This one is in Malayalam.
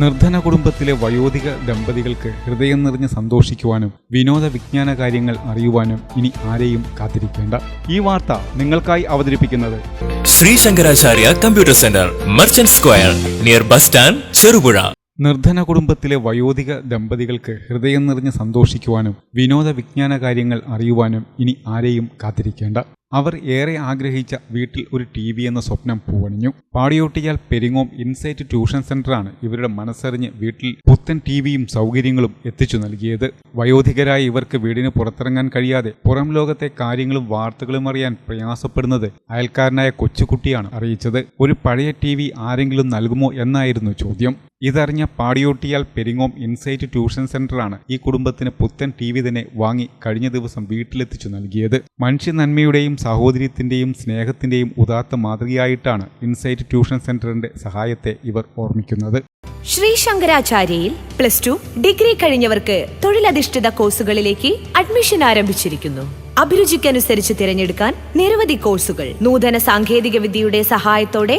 നിർധന കുടുംബത്തിലെ വയോധിക ദമ്പതികൾക്ക് ഹൃദയം നിറഞ്ഞ് സന്തോഷിക്കുവാനും വിനോദ വിജ്ഞാന കാര്യങ്ങൾ അറിയുവാനും ഇനി ആരെയും കാത്തിരിക്കേണ്ട. ഈ വാർത്ത നിങ്ങൾക്കായി അവതരിപ്പിക്കുന്നത് Sree Sankaracharya computer centre merchant square near bus stand Cherupuzha. നിർധന കുടുംബത്തിലെ വയോധിക ദമ്പതികൾക്ക് ഹൃദയം നിറഞ്ഞ് സന്തോഷിക്കുവാനും വിനോദ വിജ്ഞാന കാര്യങ്ങൾ അറിയുവാനും ഇനി ആരെയും കാത്തിരിക്കേണ്ട. അവർ ഏറെ ആഗ്രഹിച്ച വീട്ടിൽ ഒരു ടി വി എന്ന സ്വപ്നം പൂവണിഞ്ഞു. പാടിയോട്ടിയാൽ പെരിങ്ങോം ഇൻസൈറ്റ് ട്യൂഷൻ സെന്ററാണ് ഇവരുടെ മനസ്സറിഞ്ഞ് വീട്ടിൽ പുത്തൻ ടി വിയും സൗകര്യങ്ങളും എത്തിച്ചു നൽകിയത്. വയോധികരായ ഇവർക്ക് വീടിന് പുറത്തിറങ്ങാൻ കഴിയാതെ പുറം ലോകത്തെ കാര്യങ്ങളും വാർത്തകളും അറിയാൻ പ്രയാസപ്പെടുന്നത് അയൽക്കാരനായ കൊച്ചുകുട്ടിയാണ് അറിയിച്ചത്. ഒരു പഴയ ടി ആരെങ്കിലും നൽകുമോ എന്നായിരുന്നു ചോദ്യം. ഇതറിഞ്ഞ പാടിയോട്ടിയാൽ പെരിങ്ങോം ഇൻസൈറ്റ് ട്യൂഷൻ സെന്ററാണ് ഈ കുടുംബത്തിന് പുത്തൻ ടി വി തന്നെ വാങ്ങി കഴിഞ്ഞ ദിവസം വീട്ടിലെത്തിച്ചു നൽകിയത്. മനുഷ്യ നന്മയുടെയും സഹോദര്യത്തിന്റെയും സ്നേഹത്തിന്റെയും ഉദാത്ത മാതൃകയായിട്ടാണ് ഇൻസൈറ്റ് ട്യൂഷൻ സെന്ററിന്റെ സഹായത്തെ ഇവർ ഓർമ്മിക്കുന്നത്. ശ്രീ ശങ്കരാചാര്യയിൽ പ്ലസ് ടു ഡിഗ്രി കഴിഞ്ഞവർക്ക് തൊഴിലധിഷ്ഠിത കോഴ്സുകളിലേക്ക് അഡ്മിഷൻ ആരംഭിച്ചിരിക്കുന്നു. അഭിരുചിക്കനുസരിച്ച് തിരഞ്ഞെടുക്കാൻ നിരവധി കോഴ്സുകൾ. നൂതന സാങ്കേതിക വിദ്യയുടെ സഹായത്തോടെ